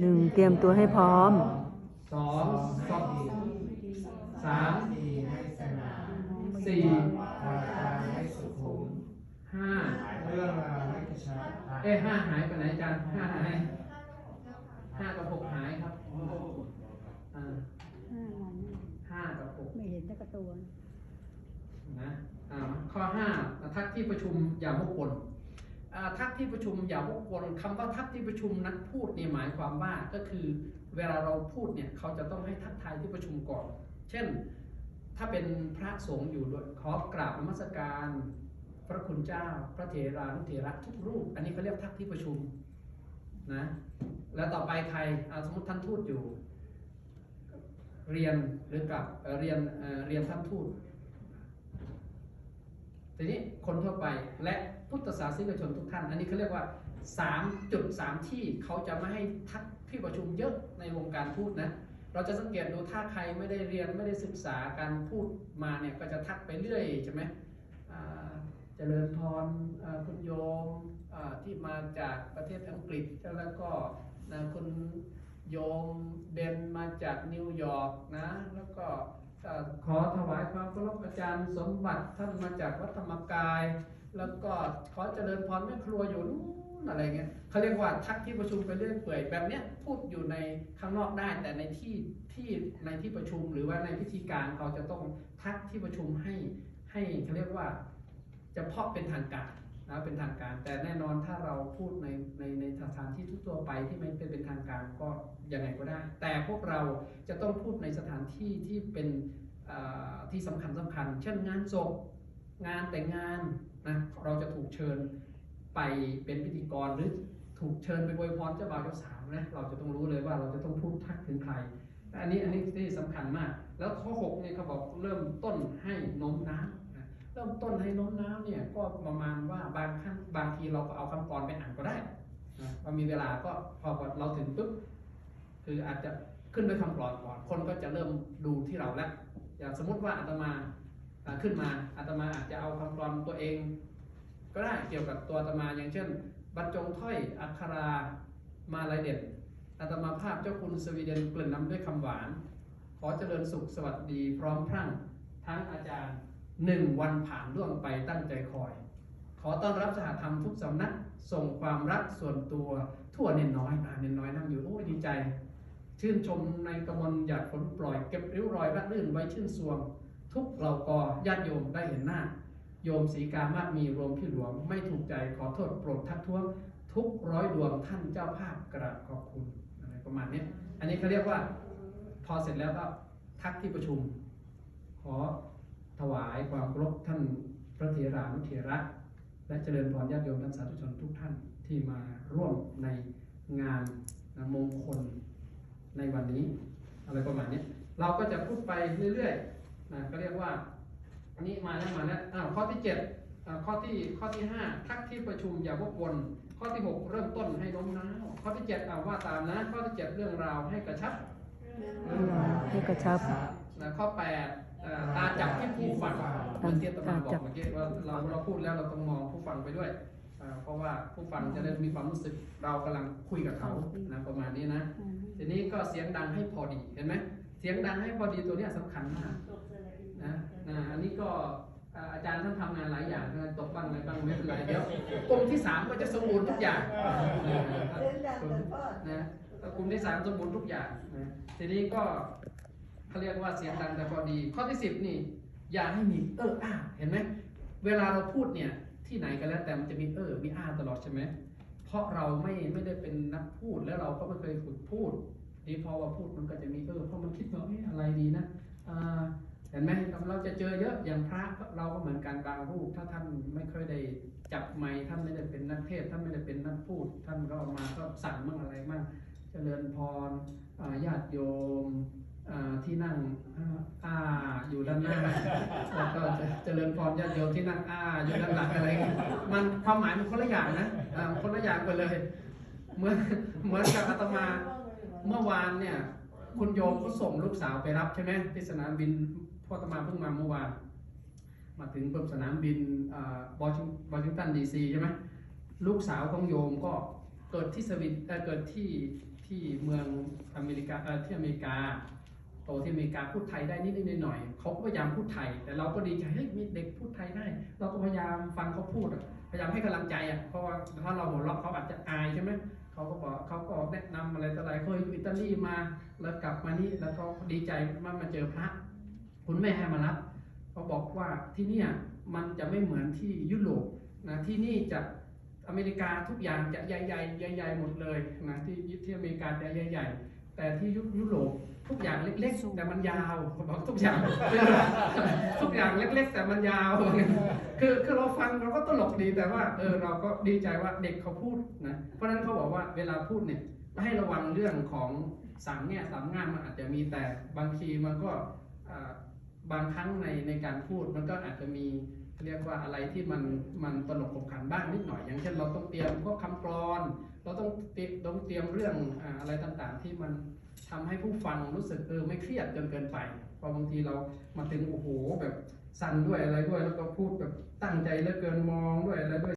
หนึ่งเตรียมตัวให้พร้อมสองสองสามสี่ให้สนาสี่วาจาให้สุขุมห้าเรื่องราวให้กระชับเอ้ห้าหายไปไหนจารย์ห้าหายห้ากับหกหายครับอ่าห้ายห้ากับหกไม่เห็นสักระตัวนะอ่าข้อห้าทักที่ประชุมอย่าวกวน ทักที่ประชุมอย่าวกวนคำว่าทักที่ประชุมนักพูดเนี่ยหมายความว่าก็คือเวลาเราพูดเนี่ยเขาจะต้องให้ทักทายที่ประชุมก่อน เช่น ถ้าเป็นพระสงฆ์อยู่ด้วยขอกราบนมัสการ พระคุณเจ้า พระเถรานุเถระทุกรูป อันนี้เขาเรียกทักที่ประชุมนะแล้วต่อไปใครสมมติท่านทูตอยู่ เรียนหรือกับเรียนเรียนท่านทูต ทีนี้คนทั่วไปและพุทธศาสนิกชนทุกท่าน อันนี้เขาเรียกว่า3จุด3ที่เขาจะไม่ให้ทักที่ประชุมเยอะในวงการพูดนะ เราจะสังเกตดูถ้าใครไม่ได้เรียนไม่ได้ศึกษาการพูดมาเนี่ยก็จะทักไปเรื่อยใช่ไหมเจริญพรคุณโยมที่มาจากประเทศอังกฤษแล้วก็นะคุณโยมเบนมาจากนิวยอร์กนะแล้วก็ ขอถวายความเคารพอาจารย์สมบัติท่านมาจากวัดธรรมกาย แล้วก็ขอเจริญพรแม่ครัวอยู่นู้นอะไรเงี้ยเขาเรียกว่าทักที่ประชุมไปเรื่อยเปื่อยแบบเนี้ยพูดอยู่ในข้างนอกได้ แต่ในที่ที่ในที่ประชุมหรือว่าในพิธีการเขาจะต้องทักที่ประชุมให้ให้เขาเรียกว่าเพาะเป็นทางการ นะเป็นทางการ แต่แน่นอนถ้าเราพูดในในในสถานที่ทั่วไปที่ไม่เป็นเป็นทางการก็ยังไงก็ได้ แต่พวกเราจะต้องพูดในสถานที่ที่เป็นที่สำคัญสำคัญ เช่นงานศพงานแต่งงานนะเราจะถูกเชิญไปเป็นพิธีกรหรือถูกเชิญไปอวยพรเจ้าบ่าวเจ้าสาวนะเราจะต้องรู้เลยว่าเราจะต้องพูดทักถึงใครแต่อันนี้อันนี้ที่สำคัญมาก แล้วข้อ6เนี่ยเขาบอกเริ่มต้นให้น้มน้าว ริ่มต้นให้น้มน้าวเนี่ยก็ประมาณว่าบางขั้นบางทีเราก็เอาคำกรไปอ่านก็ได้นะพอมีเวลาก็พอเราถึงปุ๊บคืออาจจะขึ้นด้วยคำกรอนก่อน คนก็จะเริ่มดูที่เราแล้วอย่างสมมติว่าอาตมาขึ้นมาอาตมาอาจจะเอาคำกรอนตัวเอง ก็ได้เกี่ยวกับตัวอาตมาอย่างเช่น บรรจงถ้อยอักขรามาลายเด็ดอาตมาภาพเจ้าคุณสวีเดนเกลิ่นน้ำด้วยคำหวาน ขอเจริญสุขสวัสดีพร้อมพรั่งทั้งอาจารย์ หนึ่งวันผ่านล่วงไปตั้งใจคอย ขอต้อนรับสหธรรมทุกสำนัก ส่งความรักส่วนตัวทั่วเน้นน้อยอ่าเน้นน้อยนั่งอยู่โอ้ดีใจ ชื่นชมในกำมลหยาดฝนปล่อยเก็บริ้วรอยรัดรื่นไว้ชื่นสวง ทุกเรากอญาติโยมได้เห็นหน้า โยมสีกามากมีรวมพี่หลวง ไม่ถูกใจขอโทษโปรดทักท้วง ทุกร้อยดวงท่านเจ้าภาพกราบขอบคุณอะไรประมาณนี้อันนี้เขาเรียกว่า พอเสร็จแล้วก็ทักที่ประชุม ขอ ถวายความเคารพท่านพระเถรานุเถระ และเจริญพรญาติโยมท่านสาธุชนทุกท่านที่มาร่วมในงานมงคลในวันนี้ อะไรประมาณเนี้ยเราก็จะพูดไปเรื่อยๆนะก็เรียกว่าอันนี้มาแล้วมาแล้วอ้าวข้อที่เจ็ดอ่าข้อที่ข้อที่ห้าทักที่ประชุมอย่าวกวนข้อที่หกเริ่มต้นให้โน้มน้าวข้อที่เจ็ดอ่าว่าตามนะ ข้อที่เจ็ดเรื่องราวให้กระชับ ให้กระชับนะข้อแปดอ่า ตาจับที่ผู้ฟังเหมือนที่อาตมาบอกเมื่อกี้ว่าเราเราพูดแล้วเราต้องมองผู้ฟังไปด้วยอ่าเพราะว่าผู้ฟังจะได้มีความรู้สึกเรากำลังคุยกับเขานะประมาณนี้นะ ทีนี้ก็เสียงดังให้พอดีเห็นไหมเสียงดังให้พอดีตัวเนี้ยสำคัญมากนะนะอันนี้ก็อ่าอาจารย์ท่านทำงานหลายอย่างนะตกบ้างอะไรบ้างไม่เป็นไรเดี๋ยวกลุ่มที่สามก็จะสมบูรณ์ทุกอย่างนะกลุ่มที่สามสมบูรณ์ทุกอย่างนะทีนี้ก็ เขาเรียกว่าเสียงดังแต่พอดี ข้อที่สิบนี่ อย่าให้มีเอออ้าเห็นไหมเวลาเราพูดเนี่ยที่ไหนก็แล้วแต่มันจะมีเออมีอ้าตลอดใช่ไหมเพราะเราไม่ไม่ได้เป็นนักพูดแล้วเราก็ไม่เคยฝึกพูดนี่พอว่าพูดมันก็จะมีเออเพราะมันคิดว่าเอ๊ะอะไรดีนะเห็นไหมเราจะเจอเยอะอย่างพระเราก็เหมือนกันบางรูปถ้าท่านไม่เคยได้จับไมค์ท่านไม่ได้เป็นนักเทศท่านไม่ได้เป็นนักพูด ท่านก็มาก็สั่งมั่งอะไรมั่งเจริญพรญาติโยม ที่นั่งอ่าอ้าอยู่ด้านหน้า แล้วก็จะเจริญพรญาติโยมที่นั่งอ้าอยู่ด้านหลังอะไรเงี้ยมันความหมายมันคนละอย่างนะอ่าคนละอย่างไปเลยเหมือนเหมือนกับอาตมาเมื่อวานเนี่ย คุณโยมก็ส่งลูกสาวไปรับใช่ไหมที่สนามบินพ่ออาตมาเพิ่งมาเมื่อวานมาถึงปุ๊บสนามบินวอชิงวอชิงตันดีซีใช่ไหมลูกสาวของโยมก็เกิดที่สวิตเอ่อเกิดที่ที่ที่เมืองอเมริกาเออที่อเมริกาโตที่อเมริกาพูดไทยได้นิดๆหน่อยๆเขาก็พยายามพูดไทย แต่เราก็ดีใจเฮ้ยมีเด็กพูดไทยได้ เราก็พยายามฟังเขาพูดพยายามให้กำลังใจอะเพราะว่าถ้าเราหัวเราะเขาอาจจะอายใช่ไหมเขาก็บอกเขาก็แนะนำอะไรต่ออะไรเคยอยู่อิตาลีมาแล้วกลับมานี่แล้วก็ดีใจมามาเจอพระ คุณแม่ให้มารับเขาบอกว่าที่นี่มันจะไม่เหมือนที่ยุโรปนะที่นี่จะอเมริกาทุกอย่างจะใหญ่ๆใหญ่ๆหมดเลยนะที่ที่อเมริกาจะใหญ่ ๆ แต่ที่ยุโรป ทุกอย่างเล็กๆ แต่มันยาวเขาบอกทุกอย่าง ทุกอย่างเล็ก ๆ แต่มันยาว คือคือเราฟังเราก็ตลกดีแต่ว่าเออเราก็ดีใจว่าเด็กเขาพูดนะเพราะฉะนั้นเขาบอกว่าเวลาพูดเนี่ยให้ระวังเรื่องของสามแง่สามงามมันอาจจะมีแต่บางทีมันก็อ่าบางครั้งในในการพูดมันก็อาจจะมีเรียกว่าอะไรที่มันมันตลกขบขันบ้างนิดหน่อยอย่างเช่นเราต้องเตรียมพวกคำกรอน เราต้องเตรียมต้องเตรียมเรื่องอ่าอะไรต่างๆ ที่มัน ทำให้ผู้ฟังรู้สึกเออไม่เครียดจนเกินไปเพราะบางทีเรามาถึงโอ้โหแบบสั่นด้วยอะไรด้วยแล้วก็พูดแบบตั้งใจเหลือเกินมองด้วยอะไรด้วย